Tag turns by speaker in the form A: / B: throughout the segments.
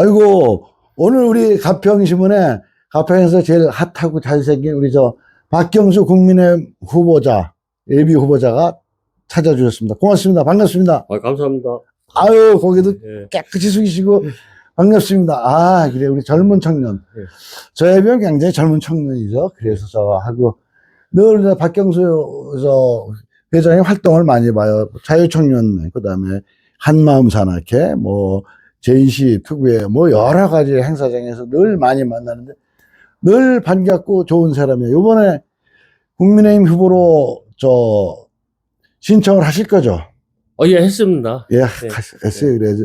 A: 아이고, 오늘 우리 가평신문에 가평에서 제일 핫하고 잘생긴 우리 저 박경수 국민의 후보자, 예비 후보자가 찾아주셨습니다. 고맙습니다. 반갑습니다.
B: 아, 감사합니다.
A: 아유, 거기도
B: 예.
A: 깨끗이 숙이시고 반갑습니다. 아, 그래, 우리 젊은 청년.
B: 예.
A: 저에 비하면 굉장히 젊은 청년이죠. 그래서 저 하고 늘 박경수 저 회장의 활동을 많이 봐요. 자유청년, 그 다음에 한마음 산악회, 뭐, 제이시 특구회, 뭐, 여러 가지 행사장에서 늘 많이 만나는데 늘 반갑고 좋은 사람이에요. 요번에 국민의힘 후보로 저 신청을 하실 거죠?
B: 어, 예, 했습니다.
A: 예,
B: 네.
A: 했어요. 그래서.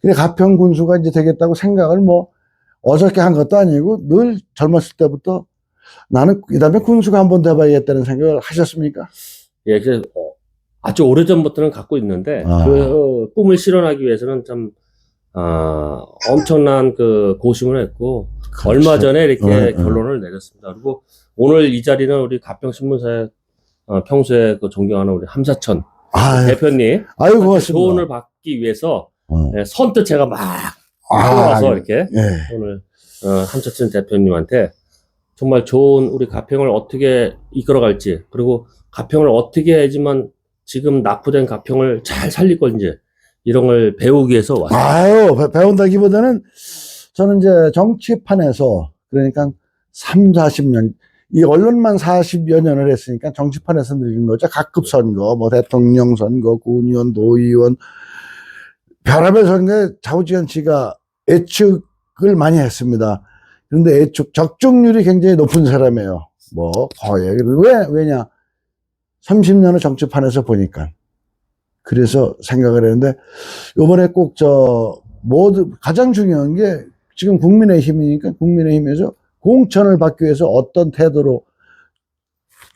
A: 그래, 가평 군수가 이제 되겠다고 생각을 뭐, 어저께 한 것도 아니고, 늘 젊었을 때부터 나는 이 다음에 군수가 한번더 해봐야겠다는 생각을 하셨습니까?
B: 예, 그, 어, 아주 오래전부터는 갖고 있는데,
A: 아.
B: 그 어, 꿈을 실현하기 위해서는 참, 아, 엄청난 그 고심을 했고, 얼마 전에 이렇게
A: 어, 어.
B: 결론을 내렸습니다. 그리고 오늘 이 자리는 우리 가평 신문사에 어, 평소에 그 존경하는 우리 함사천
A: 아,
B: 대표님
A: 아유,
B: 조언을
A: 고맙습니다.
B: 받기 위해서
A: 어.
B: 예, 선뜻 제가 막
A: 아,
B: 나와서 이렇게
A: 예.
B: 오늘 어, 함사천 대표님한테 정말 좋은 우리 가평을 어떻게 이끌어갈지 그리고 가평을 어떻게 해야지만 지금 낙후된 가평을 잘 살릴 건지 이런 걸 배우기 위해서 왔습니다.
A: 아유, 배- 배운다기보다는 저는 이제 정치판에서, 그러니까 3, 40년, 이 언론만 40여 년을 했으니까 정치판에서 늙은 거죠. 각급 선거, 뭐 대통령 선거, 군의원, 도의원, 별하별 선거에 자우지간 씨가 예측을 많이 했습니다. 그런데 예측, 적중률이 굉장히 높은 사람이에요. 뭐, 거의. 왜, 왜냐? 30년을 정치판에서 보니까. 그래서 생각을 했는데, 요번에 꼭 저, 모두, 가장 중요한 게 지금 국민의힘이니까 국민의힘에서 공천을 받기 위해서 어떤 태도로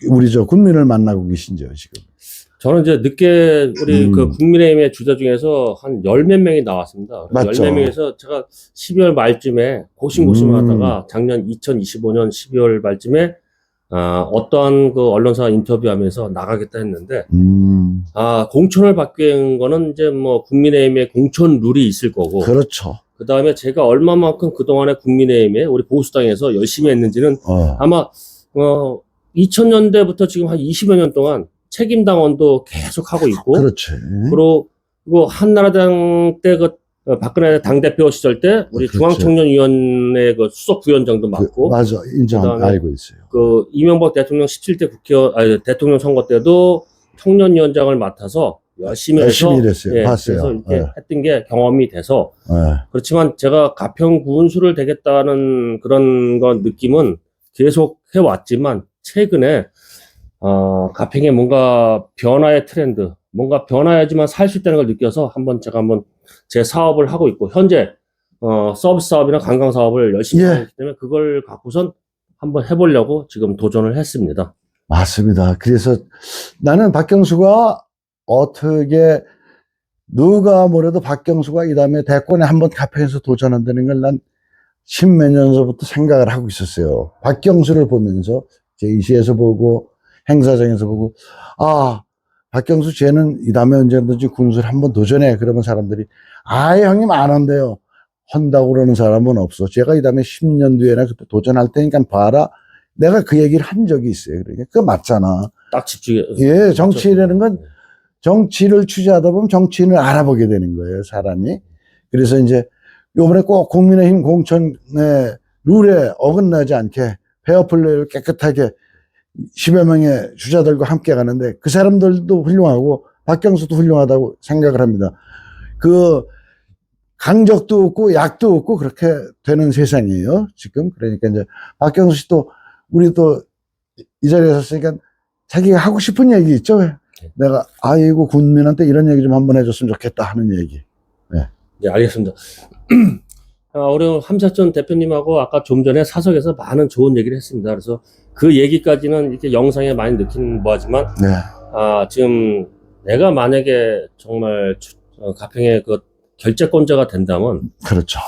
A: 우리 저 국민을 만나고 계신지요, 지금.
B: 저는 이제 늦게 우리
A: 음.
B: 그 국민의힘의 주자 중에서 한 열 몇 명이 나왔습니다. 열 몇 명에서 제가 12월 말쯤에 고심고심을
A: 음.
B: 하다가 작년 2025년 12월 말쯤에 아, 어떠한 그 언론사 인터뷰하면서 나가겠다 했는데
A: 음,
B: 아, 공천을 위한 거는 이제 뭐 국민의힘의 공천 룰이 있을 거고
A: 그렇죠.
B: 그 다음에 제가 얼마만큼 그 동안에 국민의힘에 우리 보수당에서 열심히 했는지는
A: 어,
B: 아마 어 2000년대부터 지금 한 20여 년 동안 책임 당원도 계속 하고 있고
A: 그렇지.
B: 그리고 그리고 한나라당 때그 박근혜 당대표 시절 때 우리
A: 그렇죠.
B: 중앙청년위원회 그 수석 부위원장도
A: 그,
B: 맡고
A: 맞아. 인정, 알고 있어요.
B: 그 이명박 대통령 17대 국회의원 아니 대통령 선거 때도 청년위원장을 맡아서 열심히
A: 열심히
B: 해서
A: 일했어요.
B: 예,
A: 봤어요.
B: 그래서 이렇게
A: 예.
B: 했던 게 경험이 돼서
A: 예.
B: 그렇지만 제가 가평 군수를 되겠다는 그런 건 느낌은 계속 해왔지만 최근에 어, 가평에 뭔가 변화의 트렌드, 뭔가 변화해야지만 살 수 있다는 걸 느껴서 한번 제가 한번 제 사업을 하고 있고 현재 어, 서비스 사업이나 관광 사업을 열심히
A: 예.
B: 하고 있기 때문에 그걸 갖고선 한번 해보려고 지금 도전을 했습니다.
A: 맞습니다. 그래서 나는 박경수가 어떻게 누가 뭐래도 박경수가 이 다음에 대권에 한번 카페에서 도전한다는 걸 난 십몇 년 전부터 생각을 하고 있었어요. 박경수를 보면서 제이시에서 보고 행사장에서 보고 아 박경수 쟤는 이 다음에 언제든지 군수를 한번 도전해 그러면 사람들이 아예 형님 안 한대요. 한다고 그러는 사람은 없어. 제가 이 다음에 10년 뒤에나 그때 도전할 테니까 봐라. 내가 그 얘기를 한 적이 있어요. 그러니까 그거 맞잖아.
B: 딱 집중해.
A: 예, 정치라는 건 정치를 취재하다 보면 정치인을 알아보게 되는 거예요, 사람이. 그래서 이제 요번에 꼭 국민의힘 공천의 룰에 어긋나지 않게 페어플레이를 깨끗하게 10여 명의 주자들과 함께 가는데 그 사람들도 훌륭하고 박경수도 훌륭하다고 생각을 합니다. 그 강적도 없고 약도 없고 그렇게 되는 세상이에요, 지금. 그러니까 이제 박경수 씨도 우리 또 이 자리에 섰으니까 자기가 하고 싶은 얘기 있죠? 내가 아이고 군민한테 이런 얘기 좀 한번 해줬으면 좋겠다 하는 얘기.
B: 네, 알겠습니다. 아, 우리 함사천 대표님하고 아까 좀 전에 사석에서 많은 좋은 얘기를 했습니다. 그래서 그 얘기까지는 이렇게 영상에 많이 느끼는 뭐하지만,
A: 네,
B: 아, 지금 내가 만약에 정말 주- 어, 가평의 그 결재권자가 된다면,
A: 그렇죠.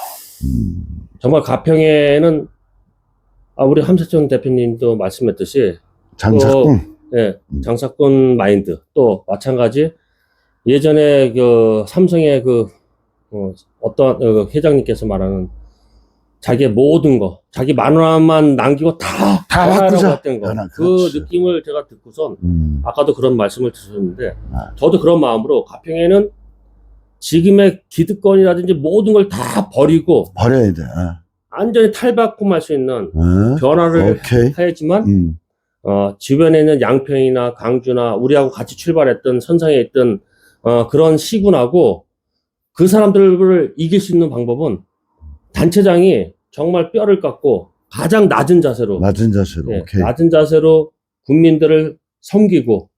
A: 음,
B: 정말 가평에는, 아, 우리 함사천 대표님도 말씀했듯이,
A: 장사꾼.
B: 예,
A: 음.
B: 장사꾼 마인드, 또 마찬가지, 예전에 그 삼성의 그, 어, 어떤 어, 회장님께서 말하는 자기의 모든 거, 자기 만원만 남기고 다
A: 다 바꾸자.
B: 했던 거.
A: 변화,
B: 그. 느낌을 제가 듣고선
A: 음.
B: 아까도 그런 말씀을 드렸는데
A: 아.
B: 저도 그런 마음으로 가평에는 지금의 기득권이라든지 모든 걸 다 버리고
A: 버려야 돼. 어.
B: 완전히 탈바꿈할 수 있는
A: 어?
B: 변화를
A: 오케이.
B: 해야지만
A: 음.
B: 어, 주변에 있는 양평이나 강주나 우리하고 같이 출발했던 선상에 있던 어, 그런 시군하고 그 사람들을 이길 수 있는 방법은 단체장이 정말 뼈를 깎고 가장 낮은 자세로
A: 낮은 자세로.
B: 예,
A: 오케이.
B: 낮은 자세로 국민들을 섬기고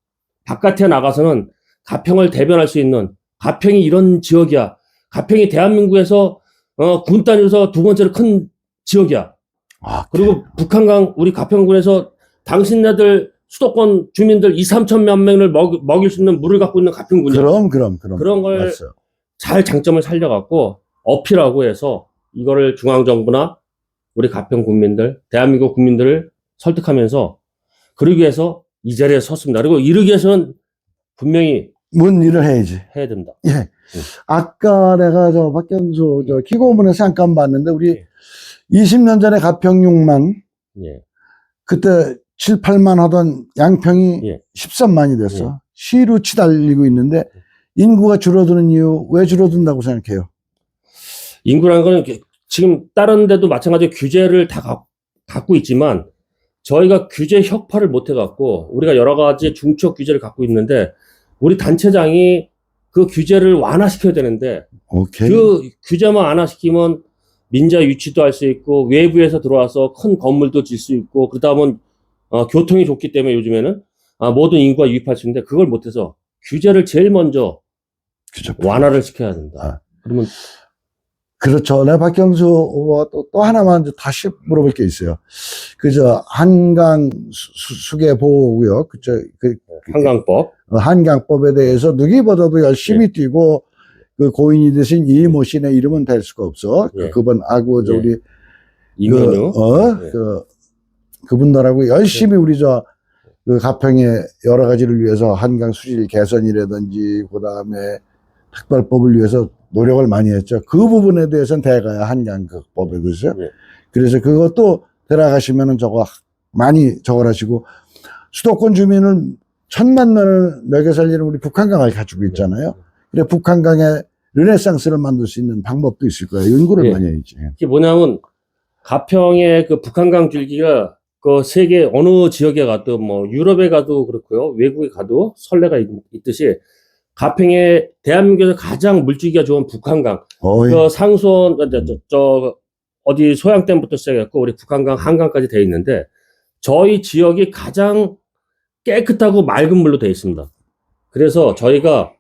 B: 바깥에 나가서는 가평을 대변할 수 있는 가평이 이런 지역이야. 가평이 대한민국에서 어, 군 단위로서 두 번째로 큰 지역이야.
A: 아,
B: 그리고 북한강 우리 가평군에서 당신네들 수도권 주민들 2, 3천 몇 명을 먹, 먹일 수 있는 물을 갖고 있는 가평군이야.
A: 그럼 그럼 그럼.
B: 그런 걸
A: 맞어.
B: 잘 장점을 살려갖고 어필하고 해서 이거를 중앙정부나 우리 가평 국민들, 대한민국 국민들을 설득하면서 그러기 위해서 이 자리에 섰습니다. 그리고 이러기 위해서는 분명히
A: 뭔 일을 해야지.
B: 해야 된다.
A: 예. 아까 내가 저 박경수 저 기고문에서 잠깐 봤는데 우리
B: 예.
A: 20년 전에 가평 6만
B: 예.
A: 그때 7, 8만 하던 양평이
B: 예.
A: 13만이 됐어. 시루 치달리고 있는데 인구가 줄어드는 이유 왜 줄어든다고 생각해요?
B: 인구라는 거는 지금 다른 데도 마찬가지로 규제를 다 가- 갖고 있지만 저희가 규제 혁파를 못 해갖고 우리가 여러 가지 중추 규제를 갖고 있는데 우리 단체장이 그 규제를 완화시켜야 되는데
A: 오케이.
B: 그 규제만 완화시키면 민자 유치도 할 수 있고 외부에서 들어와서 큰 건물도 질 수 있고 그러다 보면 어, 교통이 좋기 때문에 요즘에는 아, 모든 인구가 유입할 수 있는데 그걸 못해서 규제를 제일 먼저
A: 그죠.
B: 완화를 시켜야 된다. 그러면
A: 그렇죠. 내 박경수 후보가 또, 또 하나만 다시 물어볼 게 있어요. 그저 한강 수- 수계 보호구역, 그저 그
B: 한강법
A: 어, 한강법에 대해서 누구보다도 열심히 뛰고 그 고인이 되신 이모 씨의 이름은 될 수가 없어.
B: 예.
A: 그, 분 하고 저
B: 예.
A: 우리
B: 이면유
A: 그, 어,
B: 예.
A: 그 그분들하고 열심히 우리 저 그 가평의 여러 가지를 위해서 한강 수질 개선이라든지 그다음에 특별법을 위해서 노력을 많이 했죠. 그 부분에 대해서는 대가야 한강극법에 그죠.
B: 예.
A: 그래서 그것도 들어가시면은 저거 많이 적어라시고 수도권 주민을 천만 명을 먹여 살리는 우리 북한강을 가지고 있잖아요. 그래 북한강에 르네상스를 만들 수 있는 방법도 있을 거예요. 연구를
B: 예.
A: 많이 해야지.
B: 이게 뭐냐면 가평의 그 북한강 줄기가 그 세계 어느 지역에 가도 뭐 유럽에 가도 그렇고요 외국에 가도 선례가 있, 듯이 가평의 대한민국에서 가장 물줄기가 좋은 북한강
A: 어이.
B: 그 상수원 저, 저, 저 어디 소양댐부터 시작했고 우리 북한강 한강까지 돼 있는데 저희 지역이 가장 깨끗하고 맑은 물로 돼 있습니다. 그래서 저희가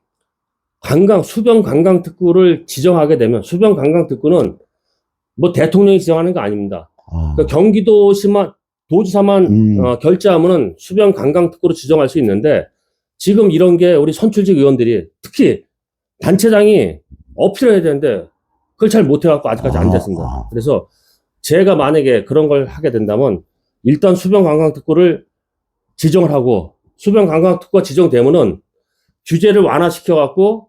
B: 관광 수변 관광 특구를 지정하게 되면 수변 관광 특구는 뭐 대통령이 지정하는 거 아닙니다.
A: 어.
B: 그 경기도시만 도지사만
A: 음.
B: 어, 결제하면은 수변 관광 특구로 지정할 수 있는데 지금 이런 게 우리 선출직 의원들이 특히 단체장이 어필해야 되는데 그걸 잘 못해갖고 아직까지 안
A: 아,
B: 됐습니다.
A: 아.
B: 그래서 제가 만약에 그런 걸 하게 된다면 일단 수변 관광 특구를 지정을 하고 수변 관광 특구가 지정되면은 규제를 완화시켜갖고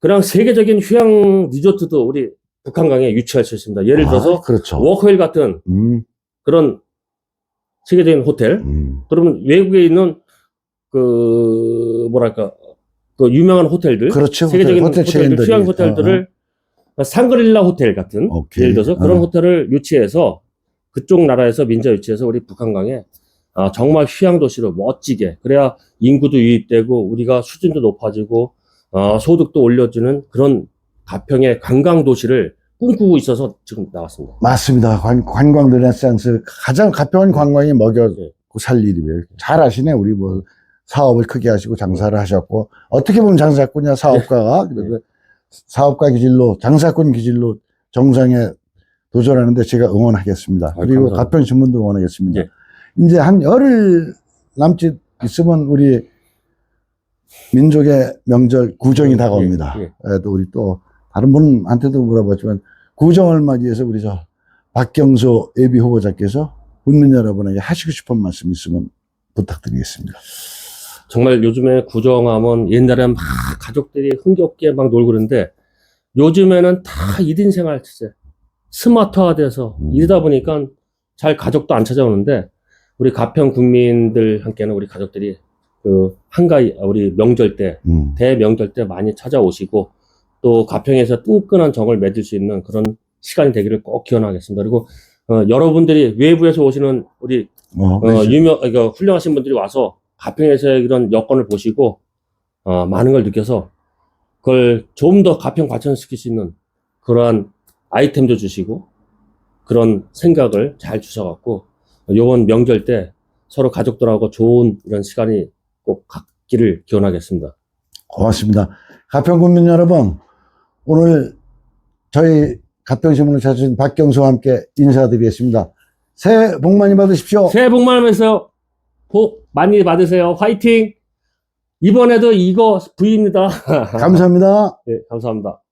B: 그냥 세계적인 휴양 리조트도 우리 북한강에 유치할 수 있습니다. 예를 들어서
A: 아, 그렇죠.
B: 워커힐 같은
A: 음,
B: 그런 세계적인 호텔,
A: 음.
B: 그러면 외국에 있는 그 뭐랄까 그 유명한 호텔들,
A: 그렇죠.
B: 세계적인
A: 호텔,
B: 호텔,
A: 호텔
B: 들
A: 체인들이.
B: 휴양 호텔들을 상그릴라 호텔 같은
A: 오케이.
B: 예를 들어서 그런
A: 어.
B: 호텔을 유치해서 그쪽 나라에서 민자 유치해서 우리 북한강에 아, 정말 휴양 도시로 멋지게 그래야 인구도 유입되고 우리가 수준도 높아지고 어, 소득도 올려주는 그런 가평의 관광 도시를 꿈꾸고 있어서 지금 나왔습니다.
A: 맞습니다. 관, 관광 르네상스 가장 가평한 관광이 먹여
B: 예.
A: 살 일이에요. 잘 아시네. 우리 뭐 사업을 크게 하시고 장사를 하셨고 어떻게 보면 장사꾼이야 사업가가 그래서 사업가 기질로 장사꾼 기질로 정상에 도전하는데 제가 응원하겠습니다.
B: 아,
A: 그리고
B: 감사합니다.
A: 가평 신문도 응원하겠습니다.
B: 예.
A: 이제 한 열흘 남짓 있으면 우리 민족의 명절 구정이 다가옵니다.
B: 예, 예.
A: 그래도 우리 또 다른 분한테도 물어봤지만 구정을 맞이해서 우리 저 박경수 예비 후보자께서 국민 여러분에게 하시고 싶은 말씀 있으면 부탁드리겠습니다.
B: 정말 요즘에 구정하면 옛날에 막 가족들이 흥겹게 막 놀고 그러는데 요즘에는 다 1인 생활 체제, 스마트화돼서
A: 음.
B: 이러다 보니까 잘 가족도 안 찾아오는데 우리 가평 국민들 함께는 우리 가족들이 그 한가위 우리 명절 때
A: 음.
B: 대명절 때 많이 찾아오시고 또 가평에서 끈끈한 정을 맺을 수 있는 그런 시간이 되기를 꼭 기원하겠습니다. 그리고 어, 여러분들이 외부에서 오시는 우리
A: 어,
B: 어, 유명 그러니까 훌륭하신 분들이 와서 가평에서의 이런 여건을 보시고 어, 많은 걸 느껴서 그걸 좀 더 가평 발전시킬 수 있는 그러한 아이템도 주시고 그런 생각을 잘 주셔갖고 요번 명절 때 서로 가족들하고 좋은 이런 시간이 꼭 갖기를 기원하겠습니다.
A: 고맙습니다. 가평 국민 여러분, 오늘 저희 가평신문을 찾으신 박경수와 함께 인사드리겠습니다. 새해 복 많이 받으십시오.
B: 새해 복 많이 받으세요. 복 많이 받으세요. 화이팅! 이번에도 이거 V입니다.
A: 감사합니다.
B: 네, 감사합니다.